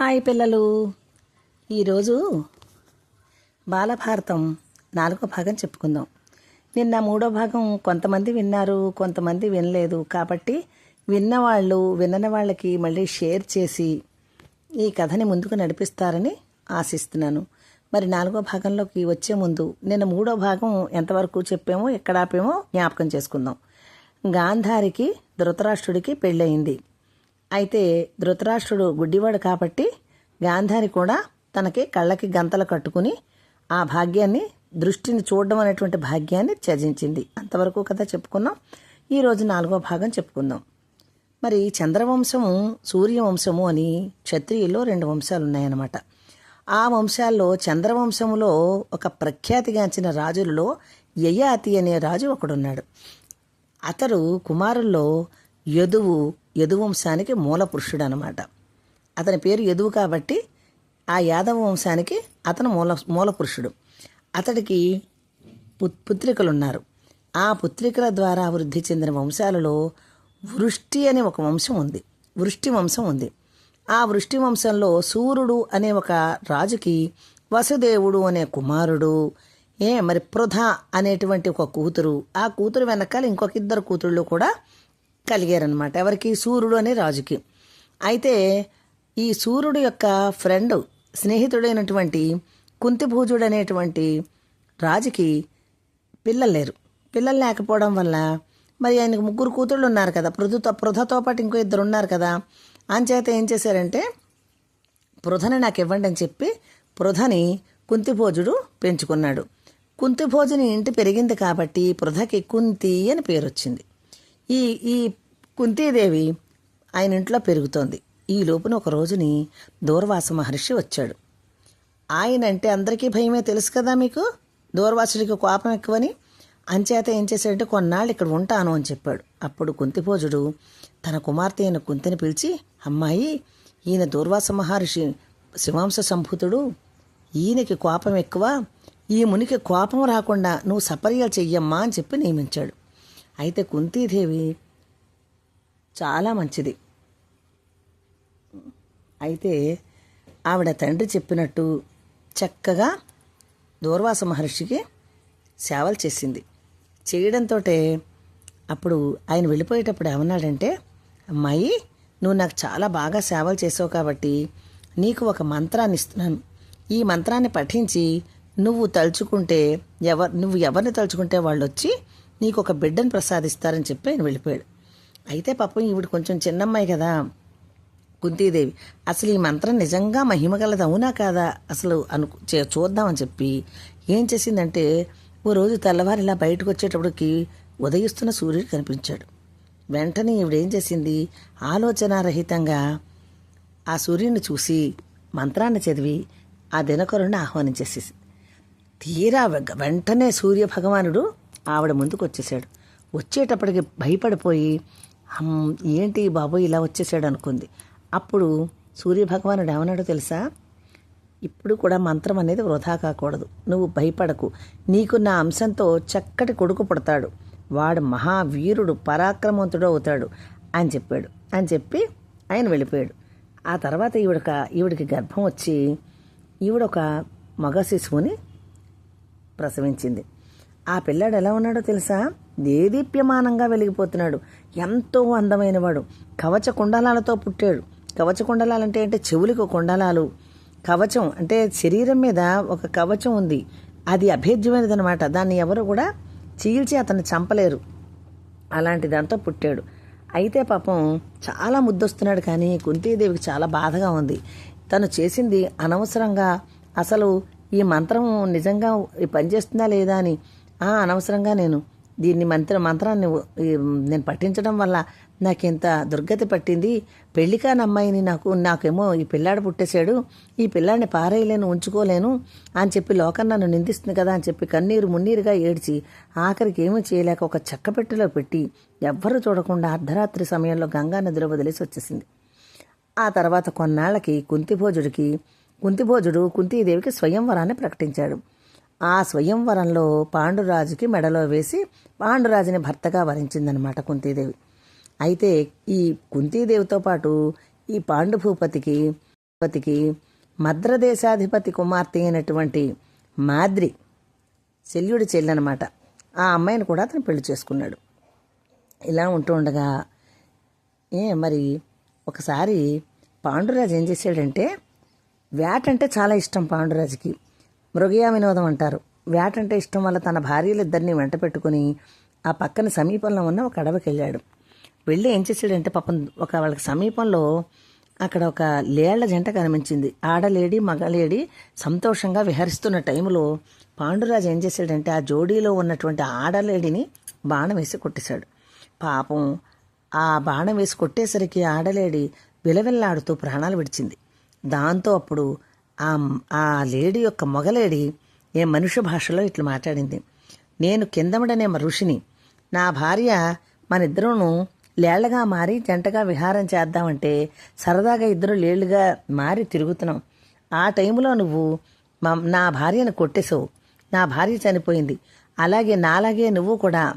Hi పిల్లలు. ఈరోజు బాలభారతం నాలుగో భాగం చెప్పుకుందాం. నిన్న మూడో భాగం కొంతమంది విన్నారు కొంతమంది వినలేదు. కాబట్టి విన్నవాళ్ళు వినని వాళ్ళకి మళ్ళీ షేర్ చేసి ఈ కథని ముందుకు నడిపిస్తారని ఆశిస్తున్నాను. మరి నాలుగో భాగంలోకి వచ్చే ముందు నిన్న మూడో భాగం ఎంతవరకు చెప్పామో ఎక్కడ ఆపామో జ్ఞాపకం చేసుకుందాం. గాంధారికి ధృతరాష్ట్రుడికి పెళ్ళయింది. అయితే ధృతరాష్ట్రుడు గుడ్డివాడు కాబట్టి గాంధారి కూడా తనకి కళ్ళకి గంతలు కట్టుకుని ఆ భాగ్యాన్ని దృష్టిని చూడడం అనేటువంటి భాగ్యాన్ని త్యజించింది. అంతవరకు కదా చెప్పుకున్నాం. ఈరోజు నాలుగో భాగం చెప్పుకుందాం. మరి చంద్రవంశము సూర్యవంశము అని క్షత్రియుల్లో రెండు వంశాలు ఉన్నాయన్నమాట ఆ వంశాల్లో చంద్రవంశములో ఒక ప్రఖ్యాతిగాంచిన రాజులలో యయాతి అనే రాజు ఒకడున్నాడు. అతడు కుమారుల్లో యదువు యదువంశానికి మూల పురుషుడు అనమాట అతని పేరు యదువు కాబట్టి ఆ యాదవ వంశానికి అతను మూల మూల పురుషుడు. అతడికి పుత్రికలు ఉన్నారు ఆ పుత్రికల ద్వారా వృద్ధి చెందిన వంశాలలో వృష్టి అనే ఒక వంశం ఉంది. వృష్టి వంశం ఉంది. ఆ వృష్టి వంశంలో సూర్యుడు అనే ఒక రాజుకి వసుదేవుడు అనే కుమారుడు ఏ మరి పృథ అనేటువంటి ఒక కూతురు ఆ కూతురు వెనకాల ఇంకొక ఇద్దరు కూతుళ్ళు కూడా కలిగారనమాట ఎవరికి? సూర్యుడు అనే రాజుకి. అయితే ఈ సూర్యుడు యొక్క ఫ్రెండ్ స్నేహితుడైనటువంటి కుంతిభూజుడు అనేటువంటి రాజుకి పిల్లలు లేరు. పిల్లలు లేకపోవడం వల్ల మరి ఆయనకు ముగ్గురు కూతుళ్ళు ఉన్నారు కదా. పృథుతో పృథతో పాటు ఇంకో ఇద్దరు ఉన్నారు కదా. అంచేత ఏం చేశారంటే పృథని నాకు ఇవ్వండి అని చెప్పి పృథని కుంతిభోజుడు పెంచుకున్నాడు. కుంతిభోజుని ఇంటి పెరిగింది కాబట్టి పృథకి కుంతి అని పేరు వచ్చింది ఈ ఈ కుంతీదేవి ఆయన ఇంట్లో పెరుగుతోంది. ఈ లోపున ఒక రోజుని దూర్వాస మహర్షి వచ్చాడు. ఆయన అంటే అందరికీ భయమే తెలుసు కదా మీకు? దూర్వాసుడికి కోపం ఎక్కువని? అంచేత ఏం చేశాడంటే కొన్నాళ్ళు ఇక్కడ ఉంటాను అని చెప్పాడు. అప్పుడు కుంతిభోజుడు తన కుమార్తె అయిన కుంతిని పిలిచి అమ్మాయి ఈయన దూర్వాస మహర్షి శివాంశ సంభూతుడు. ఈయనకి కోపం ఎక్కువ. ఈ మునికి కోపం రాకుండా నువ్వు సపర్యలు చెయ్యమ్మా అని చెప్పి నియమించాడు. అయితే కుంతీదేవి చాలా మంచిది. అయితే ఆవిడ తండ్రి చెప్పినట్టు చక్కగా దూర్వాస మహర్షికి సేవలు చేసింది. చేయడంతో అప్పుడు ఆయన వెళ్ళిపోయేటప్పుడు ఏమన్నాడంటే అమ్మాయి నువ్వు నాకు చాలా బాగా సేవలు చేసావు కాబట్టి నీకు ఒక మంత్రాన్ని ఇస్తున్నాను. ఈ మంత్రాన్ని పఠించి నువ్వు తలుచుకుంటే ఎవరు నువ్వు ఎవరిని తలుచుకుంటే వాళ్ళు వచ్చి నీకు ఒక బిడ్డను ప్రసాదిస్తారని చెప్పి ఆయన వెళ్ళిపోయాడు. అయితే పాపం ఈవిడ కొంచెం చిన్నమ్మాయి కదా కుంతీదేవి. అసలు ఈ మంత్రం నిజంగా మహిమగలది అవునా కాదా? అసలు అను చూద్దామని చెప్పి ఏం చేసిందంటే ఓ రోజు తెల్లవారు ఇలా బయటకు వచ్చేటప్పటికి ఉదయిస్తున్న సూర్యుడు కనిపించాడు. వెంటనే ఈవిడేం చేసింది? ఆలోచనారహితంగా ఆ సూర్యుడిని చూసి మంత్రాన్ని చదివి ఆ దినకరుణ్ణి ఆహ్వానించేసేసింది. తీరా వెంటనే సూర్య భగవానుడు ఆవిడ ముందుకు వచ్చేసాడు వచ్చేటప్పటికి భయపడిపోయి ఏంటి బాబు ఇలా వచ్చేసాడు అనుకుంది. అప్పుడు సూర్య భగవానుడు ఏమన్నాడో తెలుసా? ఇప్పుడు కూడా మంత్రం అనేది వృధా కాకూడదు. నువ్వు భయపడకు. నీకు నా అంశంతో చక్కటి కొడుకు పుడతాడు. వాడు మహావీరుడు పరాక్రమవంతుడు అవుతాడు అని చెప్పాడు. అని చెప్పి ఆయన వెళ్ళిపోయాడు. ఆ తర్వాత ఈవిడక ఈవిడికి గర్భం వచ్చి ఈవిడొక మగ శిశువుని ప్రసవించింది. ఆ పిల్లాడు ఎలా ఉన్నాడో తెలుసా? దేదీప్యమానంగా వెలిగిపోతున్నాడు. ఎంతో అందమైనవాడు. కవచ కుండలాలతో పుట్టాడు. కవచ కుండలాలంటే అంటే చెవులకు కుండలాలు. కవచం అంటే శరీరం మీద ఒక కవచం ఉంది. అది అభేద్యమైనదనమాట దాన్ని ఎవరు కూడా చీల్చి అతన్ని చంపలేరు. అలాంటి దాంతో పుట్టాడు. అయితే పాపం చాలా ముద్దొస్తున్నాడు కానీ కుంతీదేవికి చాలా బాధగా ఉంది. తను చేసింది అనవసరంగా. అసలు ఈ మంత్రం నిజంగా పనిచేస్తుందా లేదా అని అనవసరంగా నేను దీన్ని మంత్ర మంత్రాన్ని నేను పఠించడం వల్ల నాకింత దుర్గతి పట్టింది? పెళ్ళి కాని అమ్మాయిని నాకు నాకేమో ఈ పిల్లాడు పుట్టేశాడు ఈ పిల్లాడిని పారేయలేను ఉంచుకోలేను అని చెప్పి లోకం నన్ను నిందిస్తుంది కదా అని చెప్పి కన్నీరు మున్నీరుగా ఏడ్చి ఆఖరికి ఏమీ చేయలేక ఒక చెక్కపెట్టెలో పెట్టి ఎవ్వరూ చూడకుండా అర్ధరాత్రి సమయంలో గంగా నదిలో వదిలేసి వచ్చేసింది. ఆ తర్వాత కొన్నాళ్ళకి కుంతిభోజుడికి కుంతిభోజుడు కుంతీదేవికి స్వయంవరాన్ని ప్రకటించాడు. ఆ స్వయంవరంలో పాండురాజుకి మెడలో వేసి పాండురాజుని భర్తగా వరించిందనమాట కుంతీదేవి. అయితే ఈ కుంతీదేవితో పాటు ఈ పాండు భూపతికి మద్రదేశాధిపతి కుమార్తె అయినటువంటి మాద్రి శల్యుడి చెల్లెనమాట. ఆ అమ్మాయిని కూడా అతను పెళ్ళి చేసుకున్నాడు. ఇలా ఉంటూ ఉండగా ఏ మరి ఒకసారి పాండురాజు ఏం చేశాడంటే వేట అంటే చాలా ఇష్టం పాండురాజుకి. మృగయా వినోదం అంటారు వేట అంటే ఇష్టం వల్ల తన భార్యలిద్దరిని వెంట పెట్టుకుని ఆ పక్కన సమీపంలో ఉన్న ఒక అడవికి వెళ్ళాడు వెళ్ళి ఏం చేశాడంటే పాపం ఒక వాళ్ళకి సమీపంలో అక్కడ ఒక లేళ్ళ జంట కనిపించింది. ఆడలేడి మగలేడి సంతోషంగా విహరిస్తున్న టైంలో పాండురాజు ఏం చేశాడంటే ఆ జోడీలో ఉన్నటువంటి ఆడలేడిని బాణం వేసి కొట్టేశాడు. పాపం ఆ బాణం వేసి కొట్టేసరికి ఆడలేడి విలవిల్లాడుతూ ప్రాణాలు విడిచింది. దాంతో అప్పుడు ఆ ఆ లేడీ యొక్క మొగలేడి ఏ మనుష్య భాషలో ఇట్లా మాట్లాడింది. నేను కిందమడనే ఋషిని. నా భార్య మన ఇద్దరును లేళ్ళగా మారి జంటగా విహారం చేద్దామంటే సరదాగా ఇద్దరు లేళ్ళుగా మారి తిరుగుతున్నాం. ఆ టైంలో నువ్వు మా నా భార్యను కొట్టేసావు నా భార్య చనిపోయింది. అలాగే నాలాగే నువ్వు కూడా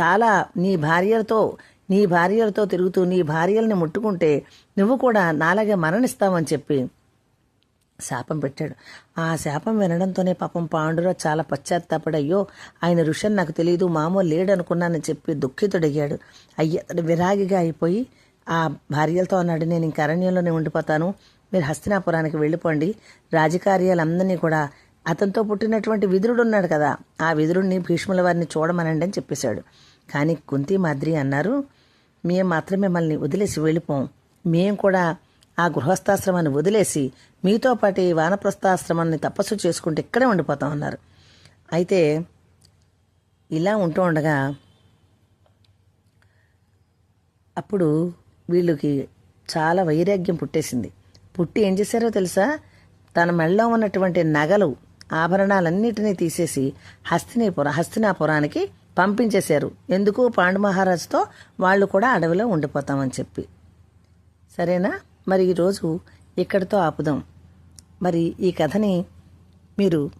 చాలా నీ భార్యలతో నీ భార్యలతో తిరుగుతూ నీ భార్యల్ని ముట్టుకుంటే నువ్వు కూడా నాలాగే మరణిస్తావని చెప్పి శాపం పెట్టాడు. ఆ శాపం వినడంతోనే పాపం పాండురా చాలా పశ్చాత్తాపడి అయ్యో ఆయన ఋషన్ నాకు తెలియదు మామూలు లేడనుకున్నానని చెప్పి దుఃఖితుడయ్యాడు. అయ్య అతడు విరాగిగా అయిపోయి ఆ భార్యలతో అన్నాడు నేను ఇంక అరణ్యంలోనే ఉండిపోతాను. మీరు హస్తినాపురానికి వెళ్ళిపోండి. రాజకార్యాలందరినీ కూడా అతనితో పుట్టినటువంటి విదురుడు ఉన్నాడు కదా ఆ విదురుడిని భీష్ముల వారిని చూడమనండి అని చెప్పేశాడు. కానీ కుంతి మాద్రి అన్నారు మేము మాత్రం మిమ్మల్ని వదిలేసి వెళ్ళిపోం. మేము కూడా ఆ గృహస్థాశ్రమాన్ని వదిలేసి మీతో పాటు ఈ వానప్రస్థాశ్రమాన్ని తపస్సు చేసుకుంటూ ఇక్కడే ఉండిపోతాం అన్నారు అయితే ఇలా ఉంటూ ఉండగా అప్పుడు వీళ్ళకి చాలా వైరాగ్యం పుట్టేసింది. పుట్టి ఏం చేశారో తెలుసా? తన మెళ్ళలో ఉన్నటువంటి నగలు ఆభరణాలన్నిటినీ తీసేసి హస్తినీపుర హస్తినాపురానికి పంపించేశారు. ఎందుకు? పాండు మహారాజుతో వాళ్ళు కూడా అడవిలో ఉండిపోతామని చెప్పి. సరేనా? మరి ఈరోజు ఇక్కడితో ఆపుదాం. మరి ఈ కథని మీరు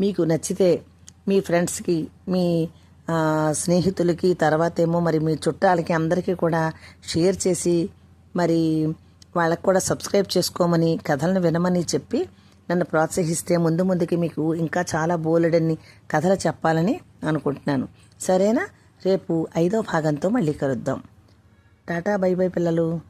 మీకు నచ్చితే మీ ఫ్రెండ్స్కి మీ స్నేహితులకి తర్వాత ఏమో మరి మీ చుట్టాలకి అందరికీ కూడా షేర్ చేసి మరి వాళ్ళకు కూడా సబ్స్క్రైబ్ చేసుకోమని కథలను వినమని చెప్పి నన్ను ప్రోత్సహిస్తే ముందు ముందుకి మీకు ఇంకా చాలా బోలెడన్ని కథలు చెప్పాలని అనుకుంటున్నాను. సరేనా? రేపు ఐదో భాగంతో మళ్ళీ కలుద్దాం. టాటా బై బై పిల్లలు.